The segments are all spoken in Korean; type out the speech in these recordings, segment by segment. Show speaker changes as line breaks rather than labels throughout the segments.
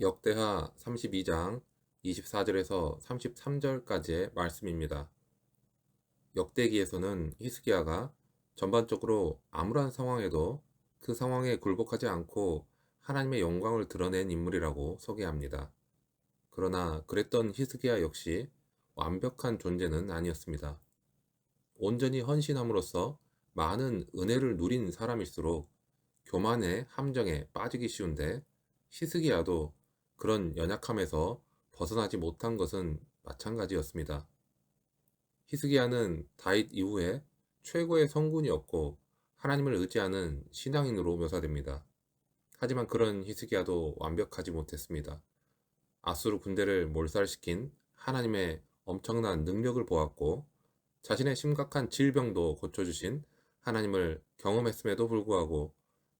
역대하 32장 24절에서 33절까지의 말씀입니다. 역대기에서는 히스기야가 전반적으로 암울한 상황에도 그 상황에 굴복하지 않고 하나님의 영광을 드러낸 인물이라고 소개합니다. 그러나 그랬던 히스기야 역시 완벽한 존재는 아니었습니다. 온전히 헌신함으로써 많은 은혜를 누린 사람일수록 교만의 함정에 빠지기 쉬운데 히스기야도 그런 연약함에서 벗어나지 못한 것은 마찬가지였습니다. 히스기야는 다윗 이후에 최고의 성군이었고 하나님을 의지하는 신앙인으로 묘사됩니다. 하지만 그런 히스기야도 완벽하지 못했습니다. 아수르 군대를 몰살시킨 하나님의 엄청난 능력을 보았고 자신의 심각한 질병도 고쳐주신 하나님을 경험했음에도 불구하고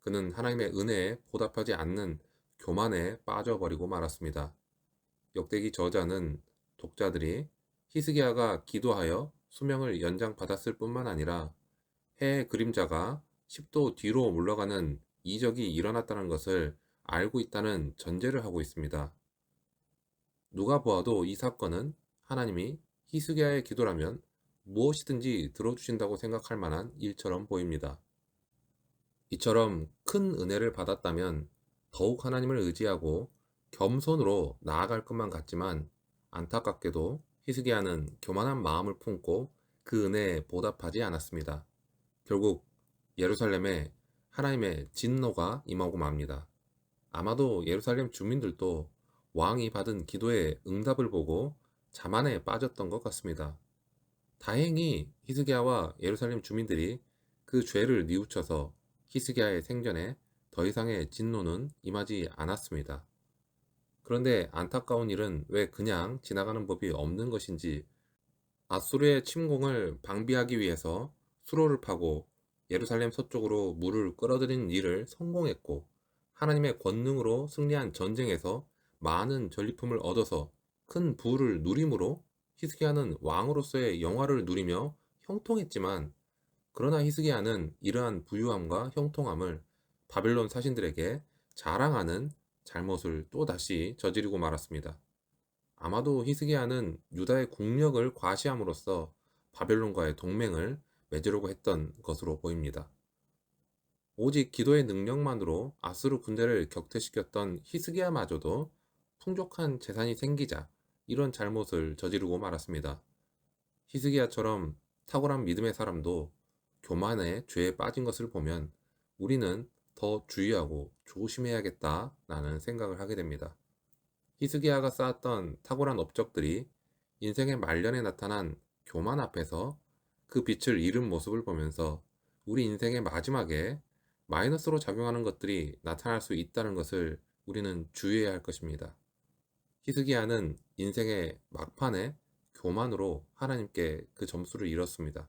그는 하나님의 은혜에 보답하지 않는 교만에 빠져버리고 말았습니다. 역대기 저자는 독자들이 히스기야가 기도하여 수명을 연장받았을 뿐만 아니라 해의 그림자가 10도 뒤로 물러가는 이적이 일어났다는 것을 알고 있다는 전제를 하고 있습니다. 누가 보아도 이 사건은 하나님이 히스기야의 기도라면 무엇이든지 들어주신다고 생각할 만한 일처럼 보입니다. 이처럼 큰 은혜를 받았다면 더욱 하나님을 의지하고 겸손으로 나아갈 것만 같지만 안타깝게도 히스기야는 교만한 마음을 품고 그 은혜에 보답하지 않았습니다. 결국 예루살렘에 하나님의 진노가 임하고 맙니다. 아마도 예루살렘 주민들도 왕이 받은 기도의 응답을 보고 자만에 빠졌던 것 같습니다. 다행히 히스기야와 예루살렘 주민들이 그 죄를 뉘우쳐서 히스기야의 생전에 더 이상의 진노는 임하지 않았습니다. 그런데 안타까운 일은 왜 그냥 지나가는 법이 없는 것인지 아수르의 침공을 방비하기 위해서 수로를 파고 예루살렘 서쪽으로 물을 끌어들이는 일을 성공했고 하나님의 권능으로 승리한 전쟁에서 많은 전리품을 얻어서 큰 부를 누림으로 히스기야는 왕으로서의 영화를 누리며 형통했지만 그러나 히스기야는 이러한 부유함과 형통함을 바벨론 사신들에게 자랑하는 잘못을 또다시 저지르고 말았습니다. 아마도 히스기야는 유다의 국력을 과시함으로써 바벨론과의 동맹을 맺으려고 했던 것으로 보입니다. 오직 기도의 능력만으로 아스르 군대를 격퇴시켰던 히스기야마저도 풍족한 재산이 생기자 이런 잘못을 저지르고 말았습니다. 히스기야처럼 탁월한 믿음의 사람도 교만의 죄에 빠진 것을 보면 우리는 더 주의하고 조심해야겠다라는 생각을 하게 됩니다. 히스기야가 쌓았던 탁월한 업적들이 인생의 말년에 나타난 교만 앞에서 그 빛을 잃은 모습을 보면서 우리 인생의 마지막에 마이너스로 작용하는 것들이 나타날 수 있다는 것을 우리는 주의해야 할 것입니다. 히스기야는 인생의 막판에 교만으로 하나님께 그 점수를 잃었습니다.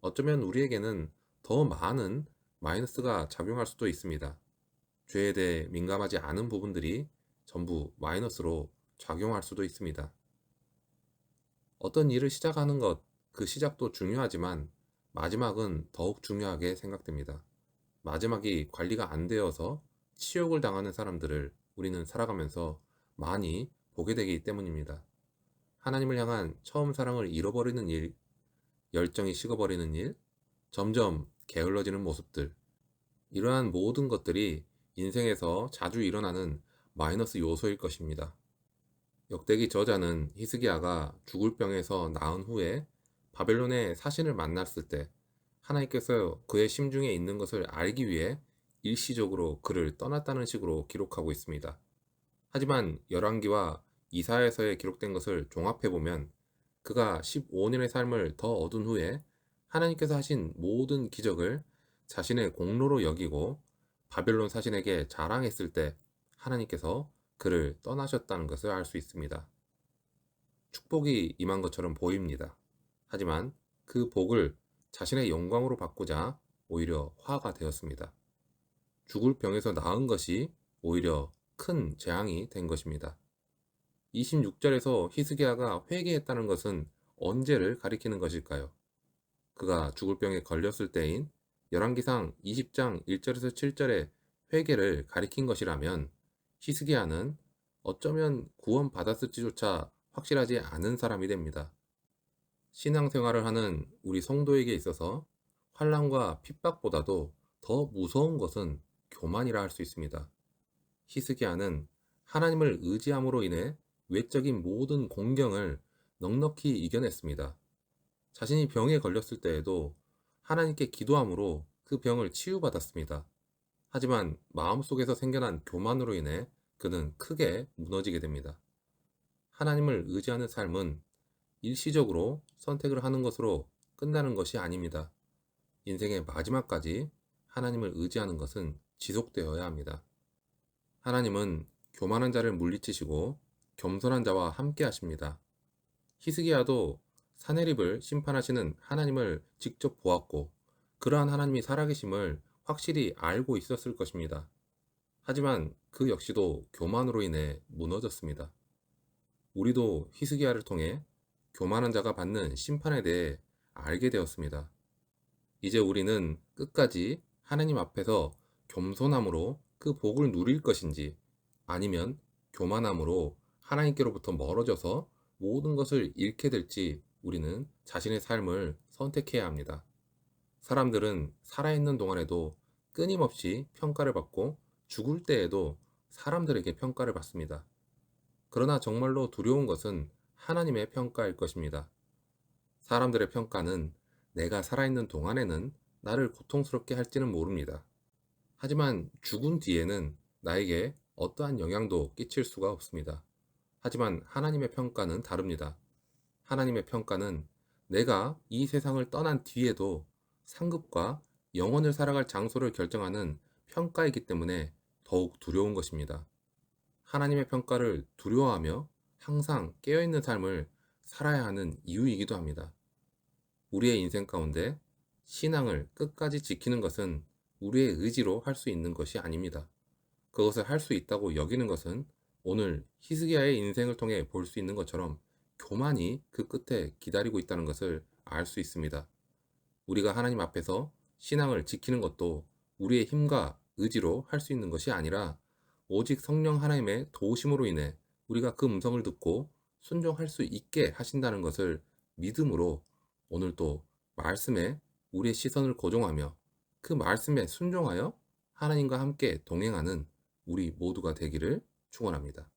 어쩌면 우리에게는 더 많은 마이너스가 작용할 수도 있습니다. 죄에 대해 민감하지 않은 부분들이 전부 마이너스로 작용할 수도 있습니다. 어떤 일을 시작하는 것, 그 시작도 중요하지만 마지막은 더욱 중요하게 생각됩니다. 마지막이 관리가 안 되어서 치욕을 당하는 사람들을 우리는 살아가면서 많이 보게 되기 때문입니다. 하나님을 향한 처음 사랑을 잃어버리는 일, 열정이 식어버리는 일, 점점 게을러지는 모습들, 이러한 모든 것들이 인생에서 자주 일어나는 마이너스 요소일 것입니다. 역대기 저자는 히스기야가 죽을 병에서 나은 후에 바벨론의 사신을 만났을 때 하나님께서 그의 심중에 있는 것을 알기 위해 일시적으로 그를 떠났다는 식으로 기록하고 있습니다. 하지만 열왕기와 이사에서의 기록된 것을 종합해 보면 그가 15년의 삶을 더 얻은 후에 하나님께서 하신 모든 기적을 자신의 공로로 여기고 바벨론 사신에게 자랑했을 때 하나님께서 그를 떠나셨다는 것을 알 수 있습니다. 축복이 임한 것처럼 보입니다. 하지만 그 복을 자신의 영광으로 바꾸자 오히려 화가 되었습니다. 죽을 병에서 나은 것이 오히려 큰 재앙이 된 것입니다. 26절에서 히스기야가 회개했다는 것은 언제를 가리키는 것일까요? 그가 죽을 병에 걸렸을 때인 열왕기상 20장 1절에서 7절의 회개를 가리킨 것이라면 히스기야는 어쩌면 구원받았을지조차 확실하지 않은 사람이 됩니다. 신앙생활을 하는 우리 성도에게 있어서 환란과 핍박보다도 더 무서운 것은 교만이라 할 수 있습니다. 히스기야는 하나님을 의지함으로 인해 외적인 모든 공경을 넉넉히 이겨냈습니다. 자신이 병에 걸렸을 때에도 하나님께 기도함으로 그 병을 치유받았습니다. 하지만 마음속에서 생겨난 교만으로 인해 그는 크게 무너지게 됩니다. 하나님을 의지하는 삶은 일시적으로 선택을 하는 것으로 끝나는 것이 아닙니다. 인생의 마지막까지 하나님을 의지하는 것은 지속되어야 합니다. 하나님은 교만한 자를 물리치시고 겸손한 자와 함께 하십니다. 히스기야도 사내립을 심판하시는 하나님을 직접 보았고 그러한 하나님이 살아계심을 확실히 알고 있었을 것입니다. 하지만 그 역시도 교만으로 인해 무너졌습니다. 우리도 히스기야를 통해 교만한 자가 받는 심판에 대해 알게 되었습니다. 이제 우리는 끝까지 하나님 앞에서 겸손함으로 그 복을 누릴 것인지 아니면 교만함으로 하나님께로부터 멀어져서 모든 것을 잃게 될지 우리는 자신의 삶을 선택해야 합니다. 사람들은 살아있는 동안에도 끊임없이 평가를 받고 죽을 때에도 사람들에게 평가를 받습니다. 그러나 정말로 두려운 것은 하나님의 평가일 것입니다. 사람들의 평가는 내가 살아있는 동안에는 나를 고통스럽게 할지는 모릅니다. 하지만 죽은 뒤에는 나에게 어떠한 영향도 끼칠 수가 없습니다. 하지만 하나님의 평가는 다릅니다. 하나님의 평가는 내가 이 세상을 떠난 뒤에도 상급과 영원을 살아갈 장소를 결정하는 평가이기 때문에 더욱 두려운 것입니다. 하나님의 평가를 두려워하며 항상 깨어있는 삶을 살아야 하는 이유이기도 합니다. 우리의 인생 가운데 신앙을 끝까지 지키는 것은 우리의 의지로 할 수 있는 것이 아닙니다. 그것을 할 수 있다고 여기는 것은 오늘 히스기야의 인생을 통해 볼 수 있는 것처럼 교만이 그 끝에 기다리고 있다는 것을 알 수 있습니다. 우리가 하나님 앞에서 신앙을 지키는 것도 우리의 힘과 의지로 할 수 있는 것이 아니라 오직 성령 하나님의 도우심으로 인해 우리가 그 음성을 듣고 순종할 수 있게 하신다는 것을 믿음으로 오늘 또 말씀에 우리의 시선을 고정하며 그 말씀에 순종하여 하나님과 함께 동행하는 우리 모두가 되기를 축원합니다.